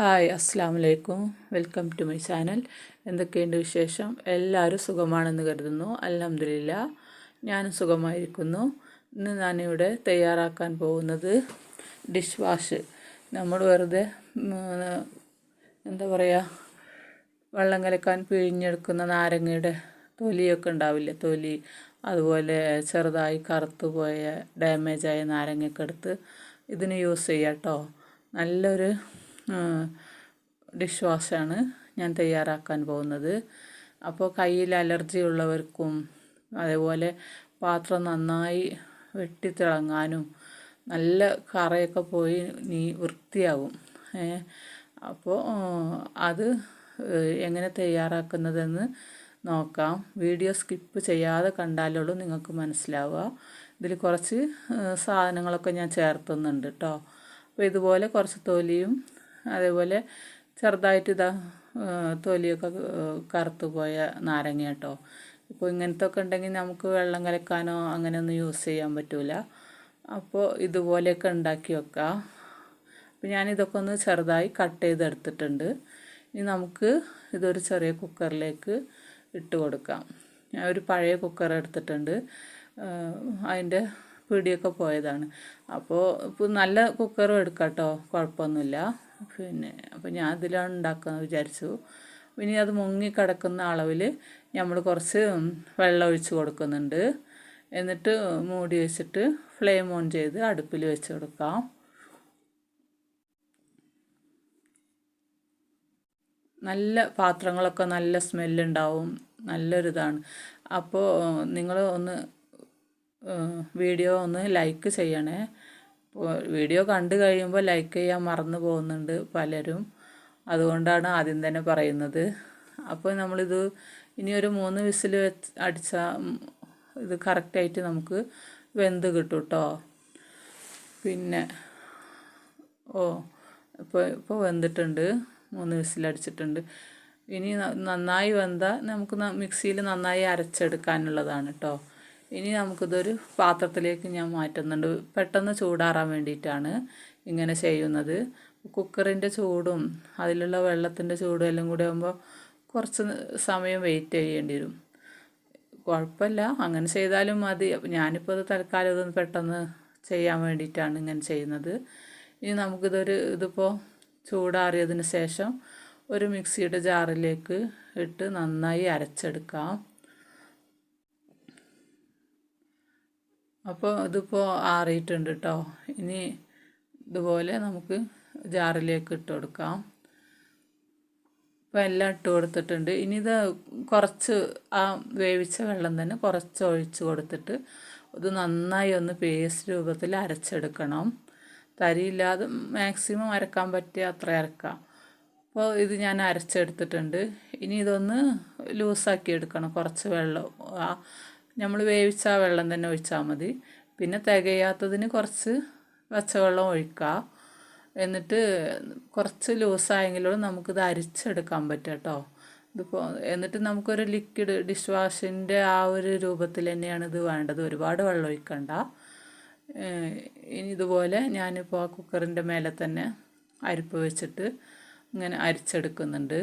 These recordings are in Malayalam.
ഹായ് അസ്സാം വലൈക്കും വെൽക്കം ടു മൈ ചാനൽ. എന്തൊക്കെയുണ്ട് വിശേഷം? എല്ലാവരും സുഖമാണെന്ന് കരുതുന്നു. അലഹമില്ല ഞാനും സുഖമായിരിക്കുന്നു. ഇന്ന് ഞാനിവിടെ തയ്യാറാക്കാൻ പോകുന്നത് ഡിഷ് വാഷ്. നമ്മൾ വെറുതെ എന്താ പറയുക വെള്ളം കലക്കാൻ പിഴിഞ്ഞെടുക്കുന്ന നാരങ്ങയുടെ തൊലിയൊക്കെ ഉണ്ടാവില്ലേ? തൊലി അതുപോലെ ചെറുതായി കറുത്തു പോയ ഡാമേജായ നാരങ്ങയൊക്കെ എടുത്ത് ഇതിന് യൂസ് ചെയ്യാം കേട്ടോ നല്ലൊരു ഡിഷ് വാഷാണ് ഞാൻ തയ്യാറാക്കാൻ പോകുന്നത്. അപ്പോൾ കയ്യിൽ അലർജി ഉള്ളവർക്കും അതേപോലെ പാത്രം നന്നായി വെട്ടിത്തിളങ്ങാനും നല്ല കറയൊക്കെ പോയി നീ വൃത്തിയാവും. ഏ അപ്പോൾ അത് എങ്ങനെ തയ്യാറാക്കുന്നതെന്ന് നോക്കാം. വീഡിയോ സ്കിപ്പ് ചെയ്യാതെ കണ്ടാലുള്ളൂ നിങ്ങൾക്ക് മനസ്സിലാവുക. ഇതിൽ കുറച്ച് സാധനങ്ങളൊക്കെ ഞാൻ ചേർത്തുന്നുണ്ട് കേട്ടോ അപ്പോൾ ഇതുപോലെ കുറച്ച് തൊലിയും അതേപോലെ ചെറുതായിട്ട് ഇതാ തൊലിയൊക്കെ കറുത്തു പോയ നാരങ്ങ കേട്ടോ. ഇപ്പോൾ ഇങ്ങനത്തെ ഒക്കെ ഉണ്ടെങ്കിൽ നമുക്ക് വെള്ളം കലക്കാനോ അങ്ങനെയൊന്നും യൂസ് ചെയ്യാൻ പറ്റില്ല അപ്പോൾ ഇതുപോലെയൊക്കെ ഉണ്ടാക്കി വെക്കാം. അപ്പോൾ ഞാനിതൊക്കെ ഒന്ന് ചെറുതായി കട്ട് ചെയ്തെടുത്തിട്ടുണ്ട്. ഇനി നമുക്ക് ഇതൊരു ചെറിയ കുക്കറിലേക്ക് ഇട്ട് കൊടുക്കാം. ഞാൻ ഒരു പഴയ കുക്കർ എടുത്തിട്ടുണ്ട്. അതിന്റെ പിടിയൊക്കെ പോയതാണ്. അപ്പോൾ ഇപ്പോൾ നല്ല കുക്കറും എടുക്കാം കേട്ടോ കുഴപ്പമൊന്നുമില്ല പിന്നെ അപ്പോൾ ഞാൻ ഇതിലാണ് ഉണ്ടാക്കുന്നത് വിചാരിച്ചു. പിന്നെ അത് മുങ്ങി കിടക്കുന്ന അളവിൽ നമ്മൾ കുറച്ച് വെള്ളം ഒഴിച്ച് കൊടുക്കുന്നുണ്ട്. എന്നിട്ട് മൂടി വെച്ചിട്ട് ഫ്ലെയിം ഓൺ ചെയ്ത് അടുപ്പിൽ വെച്ച് കൊടുക്കാം. നല്ല പാത്രങ്ങളൊക്കെ നല്ല സ്മെല്ലുണ്ടാവും നല്ലൊരിതാണ്. അപ്പോൾ നിങ്ങൾ ഒന്ന് വീഡിയോ ഒന്ന് ലൈക്ക് ചെയ്യണേ. വീഡിയോ കണ്ടു കഴിയുമ്പോൾ ലൈക്ക് ചെയ്യാൻ മറന്നു പോകുന്നുണ്ട് പലരും. അതുകൊണ്ടാണ് ആദ്യം തന്നെ പറയുന്നത്. അപ്പോൾ നമ്മളിത് ഇനി ഒരു മൂന്ന് വിസിൽ വെച്ച് അടിച്ചാൽ ഇത് കറക്റ്റായിട്ട് നമുക്ക് വെന്ത് കിട്ടും കേട്ടോ പിന്നെ ഓ ഇപ്പോൾ ഇപ്പോൾ വെന്തിട്ടുണ്ട്. മൂന്ന് വിസിൽ അടിച്ചിട്ടുണ്ട്. ഇനി നന്നായി വെന്താൽ നമുക്ക് മിക്സിയിൽ നന്നായി അരച്ചെടുക്കാനുള്ളതാണ് കേട്ടോ ഇനി നമുക്കിതൊരു പാത്രത്തിലേക്ക് ഞാൻ മാറ്റുന്നുണ്ട്. പെട്ടെന്ന് ചൂടാറാൻ വേണ്ടിയിട്ടാണ് ഇങ്ങനെ ചെയ്യുന്നത്. കുക്കറിന്റെ ചൂടും അതിലുള്ള വെള്ളത്തിന്റെ ചൂടും എല്ലാം കൂടി ആകുമ്പോൾ കുറച്ച് സമയം വെയിറ്റ് ചെയ്യേണ്ടി വരും. കുഴപ്പമില്ല. അങ്ങനെ ചെയ്താലും മതി. ഞാനിപ്പോൾ ഇത് തൽക്കാലം ഇതൊന്ന് പെട്ടെന്ന് ചെയ്യാൻ വേണ്ടിയിട്ടാണ് ഇങ്ങനെ ചെയ്യുന്നത്. ഇനി നമുക്കിതൊരു ഇതിപ്പോൾ ചൂടാറിയതിന് ശേഷം ഒരു മിക്സിയുടെ ജാറിലേക്ക് ഇട്ട് നന്നായി അരച്ചെടുക്കാം. അപ്പോൾ ഇതിപ്പോൾ ആറിയിട്ടുണ്ട് കേട്ടോ ഇനി ഇതുപോലെ നമുക്ക് ജാറിലേക്ക് ഇട്ട് കൊടുക്കാം. ഇപ്പോൾ എല്ലാം ഇട്ട് കൊടുത്തിട്ടുണ്ട്. ഇനി ഇത് കുറച്ച് ആ വേവിച്ച വെള്ളം തന്നെ കുറച്ച് ഒഴിച്ച് കൊടുത്തിട്ട് ഇത് നന്നായി ഒന്ന് പേസ്റ്റ് രൂപത്തിൽ അരച്ചെടുക്കണം. തരിയില്ലാതെ മാക്സിമം അരക്കാൻ പറ്റിയ അത്ര അരക്കാം. അപ്പോൾ ഇത് ഞാൻ അരച്ചെടുത്തിട്ടുണ്ട്. ഇനി ഇതൊന്ന് ലൂസാക്കി എടുക്കണം. കുറച്ച് വെള്ളം ആ നമ്മൾ വേവിച്ച ആ വെള്ളം തന്നെ ഒഴിച്ചാൽ മതി. പിന്നെ തികയാത്തതിന് കുറച്ച് പച്ചവെള്ളം ഒഴിക്കുക എന്നിട്ട് കുറച്ച് ലൂസായെങ്കിലും നമുക്കിത് അരിച്ചെടുക്കാൻ പറ്റും കേട്ടോ. ഇതിപ്പോൾ എന്നിട്ട് നമുക്കൊരു ലിക്വിഡ് ഡിഷ് വാഷിന്റെ ആ ഒരു രൂപത്തിൽ തന്നെയാണ് ഇത് വേണ്ടത്. ഒരുപാട് വെള്ളം ഒഴിക്കണ്ട. ഇനി ഇതുപോലെ ഞാനിപ്പോൾ ആ കുക്കറിന്റെ മേലെ തന്നെ അരിപ്പ് വെച്ചിട്ട് ഇങ്ങനെ അരിച്ചെടുക്കുന്നുണ്ട്.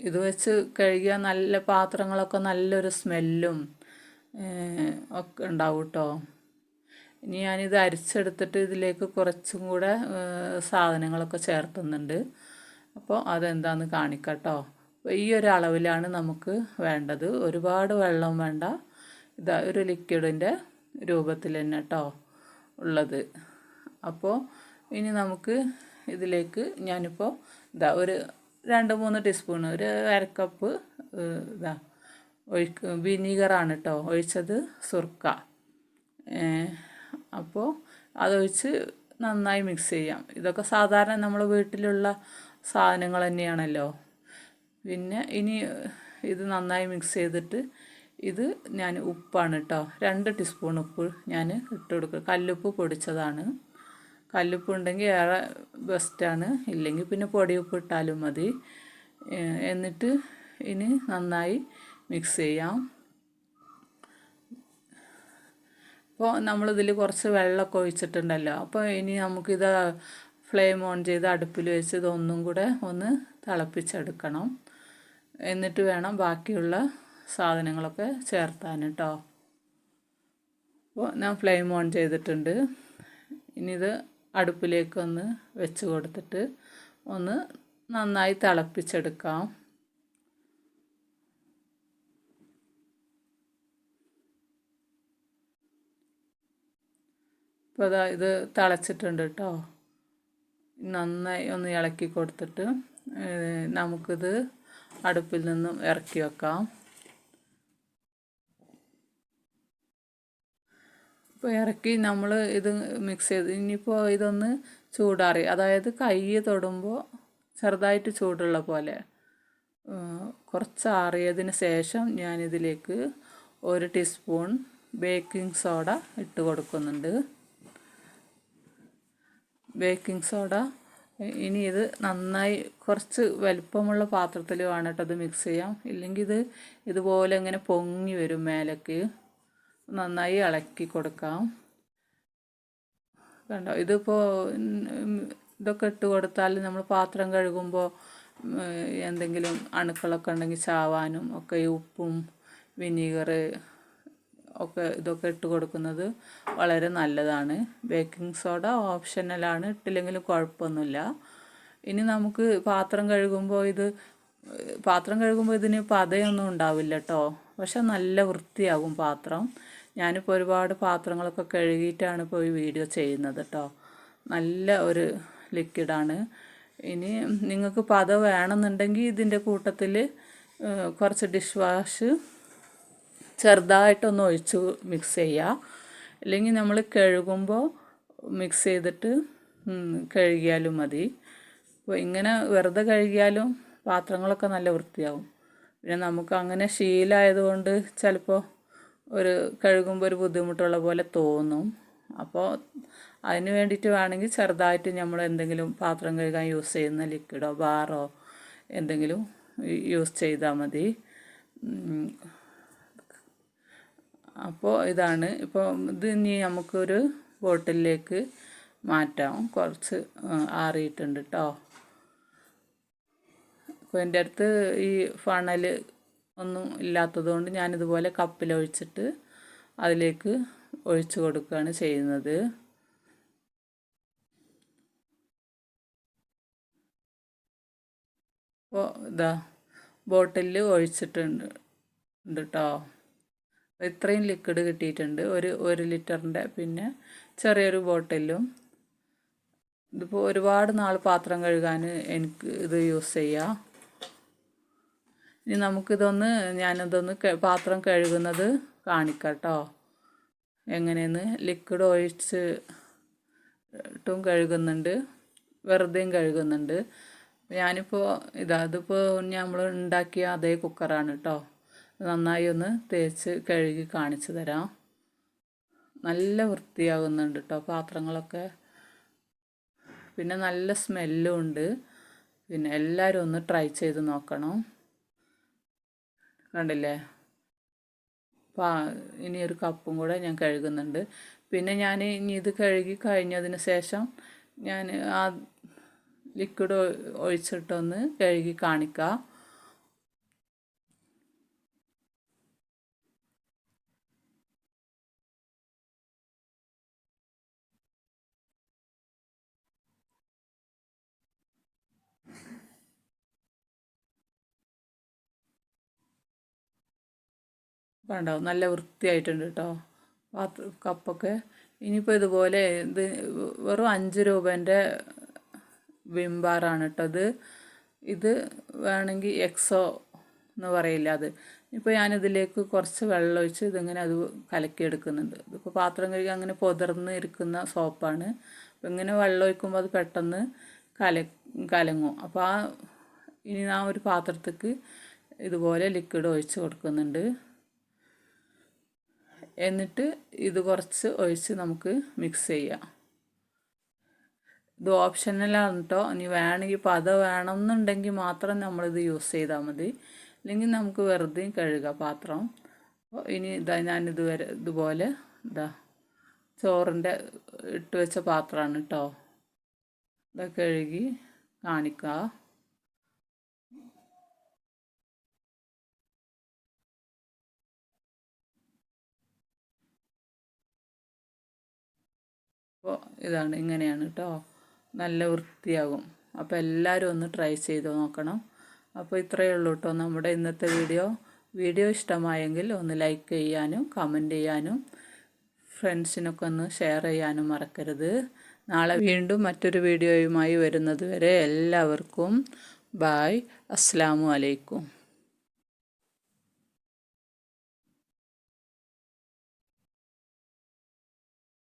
ഇത് വെച്ച് കഴുകിയാൽ നല്ല പാത്രങ്ങളൊക്കെ നല്ലൊരു സ്മെല്ലും ഒക്കെ ഉണ്ടാവും കേട്ടോ ഇനി ഞാനിത് അരിച്ചെടുത്തിട്ട് ഇതിലേക്ക് കുറച്ചും കൂടെ സാധനങ്ങളൊക്കെ ചേർത്തുന്നുണ്ട്. അപ്പോൾ അതെന്താന്ന് കാണിക്കട്ടോ. കേട്ടോ അപ്പോൾ ഈ ഒരു അളവിലാണ് നമുക്ക് വേണ്ടത്. ഒരുപാട് വെള്ളം വേണ്ട. ഇതാ ഒരു ലിക്വിഡിന്റെ രൂപത്തിൽ തന്നെ കേട്ടോ ഉള്ളത്. അപ്പോൾ ഇനി നമുക്ക് ഇതിലേക്ക് ഞാനിപ്പോൾ ഇതാ ഒരു രണ്ട് മൂന്ന് ടീസ്പൂൺ ഒരു അരക്കപ്പ് ഇതാ ഒഴിക്ക വിനീഗറാണ് കേട്ടോ ഒഴിച്ചത് സുർക്ക. അപ്പോൾ അതൊഴിച്ച് നന്നായി മിക്സ് ചെയ്യാം. ഇതൊക്കെ സാധാരണ നമ്മൾ വീട്ടിലുള്ള സാധനങ്ങൾ തന്നെയാണല്ലോ. പിന്നെ ഇനി ഇത് നന്നായി മിക്സ് ചെയ്തിട്ട് ഇത് ഞാൻ ഉപ്പാണ് കേട്ടോ രണ്ട് ടീസ്പൂൺ ഉപ്പ് ഞാൻ ഇട്ട് കൊടുക്കുക. കല്ലുപ്പ് പൊടിച്ചതാണ്. കല്ലുപ്പ് ഉണ്ടെങ്കിൽ ഏറെ ബെസ്റ്റാണ് ഇല്ലെങ്കിൽ പിന്നെ പൊടി ഉപ്പ് ഇട്ടാലും മതി. എന്നിട്ട് ഇനി നന്നായി മിക്സ് ചെയ്യാം. അപ്പോൾ നമ്മളിതിൽ കുറച്ച് വെള്ളമൊക്കെ ഒഴിച്ചിട്ടുണ്ടല്ലോ. അപ്പോൾ ഇനി നമുക്കിത് ഫ്ലെയിം ഓൺ ചെയ്ത് അടുപ്പിൽ വെച്ച് ഇതൊന്നും കൂടെ ഒന്ന് തിളപ്പിച്ചെടുക്കണം. എന്നിട്ട് വേണം ബാക്കിയുള്ള സാധനങ്ങളൊക്കെ ചേർത്താൻ കേട്ടോ അപ്പോൾ ഞാൻ ഫ്ലെയിം ഓൺ ചെയ്തിട്ടുണ്ട്. ഇനി ഇത് അടുപ്പിലേക്ക് ഒന്ന് വെച്ച് കൊടുത്തിട്ട് ഒന്ന് നന്നായി തിളപ്പിച്ചെടുക്കാം. ഇപ്പോൾ അതാ ഇത് തിളച്ചിട്ടുണ്ട് കേട്ടോ. നന്നായി ഒന്ന് ഇളക്കി കൊടുത്തിട്ട് നമുക്കിത് അടുപ്പിൽ നിന്നും ഇറക്കി വെക്കാം. ഇപ്പോൾ ഇറക്കി നമ്മൾ ഇത് മിക്സ് ചെയ്ത്. ഇനിയിപ്പോൾ ഇതൊന്ന് ചൂടാറി. അതായത് കൈ തൊടുമ്പോൾ ചെറുതായിട്ട് ചൂടുള്ള പോലെ കുറച്ച് ആറിയതിന് ശേഷം ഞാനിതിലേക്ക് ഒരു ടീസ്പൂൺ ബേക്കിംഗ് സോഡ ഇട്ട് കൊടുക്കുന്നുണ്ട്. ബേക്കിംഗ് സോഡ ഇനി ഇത് നന്നായി കുറച്ച് വലിപ്പമുള്ള പാത്രത്തിൽ വേണം കേട്ടോ അത് മിക്സ് ചെയ്യാം. ഇല്ലെങ്കിൽ ഇത് ഇതുപോലെ ഇങ്ങനെ പൊങ്ങി വരും മേലേക്ക്. നന്നായി ഇളക്കി കൊടുക്കാം. കണ്ടോ? ഇതിപ്പോൾ ഇതൊക്കെ ഇട്ട് കൊടുത്താൽ നമ്മൾ പാത്രം കഴുകുമ്പോൾ എന്തെങ്കിലും അണുക്കളൊക്കെ ഉണ്ടെങ്കിൽ ചാവാനും ഒക്കെ ഈ ഉപ്പും വിനീഗർ ഒക്കെ ഇതൊക്കെ ഇട്ട് കൊടുക്കുന്നത് വളരെ നല്ലതാണ്. ബേക്കിംഗ് സോഡ ഓപ്ഷണലാണ് ഇട്ടില്ലെങ്കിലും കുഴപ്പമൊന്നുമില്ല. ഇനി നമുക്ക് പാത്രം കഴുകുമ്പോൾ ഇത് പാത്രം കഴുകുമ്പോൾ ഇതിന് പതയൊന്നും ഉണ്ടാവില്ല കേട്ടോ പക്ഷെ നല്ല വൃത്തിയാകും പാത്രം. ഞാനിപ്പോൾ ഒരുപാട് പാത്രങ്ങളൊക്കെ കഴുകിയിട്ടാണ് ഇപ്പോൾ ഈ വീഡിയോ ചെയ്യുന്നത് കേട്ടോ നല്ല ഒരു ലിക്വിഡാണ് ഇനി നിങ്ങൾക്ക് പത വേണമെന്നുണ്ടെങ്കിൽ ഇതിന്റെ കൂട്ടത്തിൽ കുറച്ച് ഡിഷ് വാഷ് ചെറുതായിട്ടൊന്ന് ഒഴിച്ച് മിക്സ് ചെയ്യുക അല്ലെങ്കിൽ നമ്മൾ കഴുകുമ്പോൾ മിക്സ് ചെയ്തിട്ട് കഴുകിയാലും മതി. അപ്പോൾ ഇങ്ങനെ വെറുതെ കഴുകിയാലും പാത്രങ്ങളൊക്കെ നല്ല വൃത്തിയാവും. പിന്നെ നമുക്ക് അങ്ങനെ ശീലമായതുകൊണ്ട് ചിലപ്പോൾ ഒരു കഴുകുമ്പോൾ ഒരു ബുദ്ധിമുട്ടുള്ള പോലെ തോന്നും. അപ്പോൾ അതിന് വേണ്ടിയിട്ട് വേണമെങ്കിൽ ചെറുതായിട്ട് നമ്മൾ എന്തെങ്കിലും പാത്രം കഴുകാൻ യൂസ് ചെയ്യുന്ന ലിക്വിഡോ ബാറോ എന്തെങ്കിലും യൂസ് ചെയ്താൽ മതി. അപ്പോൾ ഇതാണ്. ഇപ്പോൾ ഇത് ഇനി നമുക്കൊരു ബോട്ടിലേക്ക് മാറ്റാം. കുറച്ച് ആറിയിട്ടുണ്ട് കേട്ടോ അപ്പോൾ എന്റെ അടുത്ത് ഈ ഫണൽ ഒന്നും ഇല്ലാത്തതുകൊണ്ട് ഞാനിതുപോലെ കപ്പിലൊഴിച്ചിട്ട് അതിലേക്ക് ഒഴിച്ചു കൊടുക്കുകയാണ് ചെയ്യുന്നത്. അപ്പോൾ ഇതാ ബോട്ടിലിൽ ഒഴിച്ചിട്ടുണ്ട് ഉണ്ട് കേട്ടോ ഇത്രയും ലിക്വിഡ് കിട്ടിയിട്ടുണ്ട്. ഒരു ഒരു ലിറ്ററിന്റെ പിന്നെ ചെറിയൊരു ബോട്ടിലും ഇതിപ്പോൾ ഒരുപാട് നാൾ പാത്രം കഴുകാൻ എനിക്ക് ഇത് യൂസ് ചെയ്യാം. ഇനി നമുക്കിതൊന്ന് ഞാനിതൊന്ന് പാത്രം കഴുകുന്നത് കാണിക്കട്ടോ. കേട്ടോ എങ്ങനെയെന്ന് ലിക്വിഡ് ഒഴിച്ച് ഇട്ടും കഴുകുന്നുണ്ട്. വെറുതെയും കഴുകുന്നുണ്ട്. ഞാനിപ്പോൾ ഇതാ ഇതിപ്പോൾ നമ്മൾ ഉണ്ടാക്കിയ അതേ കുക്കറാണ് കേട്ടോ നന്നായി ഒന്ന് തേച്ച് കഴുകി കാണിച്ചു തരാം. നല്ല വൃത്തിയാകുന്നുണ്ട് കേട്ടോ പാത്രങ്ങളൊക്കെ. പിന്നെ നല്ല സ്മെല്ലും ഉണ്ട്. പിന്നെ എല്ലാവരും ഒന്ന് ട്രൈ ചെയ്ത് നോക്കണം. കണ്ടില്ലേ? പാ ഇനി ഒരു കപ്പും കൂടെ ഞാൻ കഴുകുന്നുണ്ട്. പിന്നെ ഞാൻ ഇനി ഇത് കഴുകി കഴിഞ്ഞതിന് ശേഷം ഞാൻ ആ ലിക്വിഡ് ഒഴിച്ചിട്ടൊന്ന് കഴുകി കാണിക്കാം. കണ്ടോ നല്ല വൃത്തിയായിട്ടുണ്ട് കേട്ടോ പാത്ര കപ്പൊക്കെ. ഇനിയിപ്പോൾ ഇതുപോലെ ഇത് വെറും അഞ്ച് രൂപേന്റെ വിംബാറാണ് കേട്ടോ ഇത്. ഇത് വേണമെങ്കിൽ എക്സോ എന്ന് പറയില്ല അത്. ഇപ്പോൾ ഞാനിതിലേക്ക് കുറച്ച് വെള്ളം ഒഴിച്ച് ഇതിങ്ങനെ അത് കലക്കിയെടുക്കുന്നുണ്ട്. ഇതിപ്പോൾ പാത്രം കഴുകി അങ്ങനെ പൊതിർന്ന് ഇരിക്കുന്ന സോപ്പാണ്. അപ്പോൾ ഇങ്ങനെ വെള്ളം ഒഴിക്കുമ്പോൾ അത് പെട്ടെന്ന് കല കലങ്ങും. അപ്പോൾ ആ ഇനി ആ ഒരു പാത്രത്തേക്ക് ഇതുപോലെ ലിക്വിഡ് ഒഴിച്ച് കൊടുക്കുന്നുണ്ട്. എന്നിട്ട് ഇത് കുറച്ച് ഒഴിച്ച് നമുക്ക് മിക്സ് ചെയ്യാം. ഇത് ഓപ്ഷനലാണ് കേട്ടോ ഇനി വേണമെങ്കിൽ പത വേണമെന്നുണ്ടെങ്കിൽ മാത്രം നമ്മളിത് യൂസ് ചെയ്താൽ മതി. അല്ലെങ്കിൽ നമുക്ക് വെറുതെ കഴുകാം പാത്രം. അപ്പോൾ ഇനി ഇതാ ഞാനിത് വരെ ഇതുപോലെ ഇതാ ചോറിന്റെ ഇട്ട് വെച്ച പാത്രമാണ് കേട്ടോ ഇതൊക്കെ കഴുകി കാണിക്കുക അപ്പോൾ ഇതാണ് ഇങ്ങനെയാണ് കേട്ടോ നല്ല വൃത്തിയാകും. അപ്പോൾ എല്ലാവരും ഒന്ന് ട്രൈ ചെയ്ത് നോക്കണം. അപ്പോൾ ഇത്രയേ ഉള്ളൂ കേട്ടോ നമ്മുടെ ഇന്നത്തെ വീഡിയോ വീഡിയോ ഇഷ്ടമായെങ്കിൽ ഒന്ന് ലൈക്ക് ചെയ്യാനും കമന്റ് ചെയ്യാനും ഫ്രണ്ട്സിനൊക്കെ ഒന്ന് ഷെയർ ചെയ്യാനും മറക്കരുത്. നാളെ വീണ്ടും മറ്റൊരു വീഡിയോയുമായി വരുന്നത് വരെ എല്ലാവർക്കും ബായ് അസ്സാമു അലൈക്കും.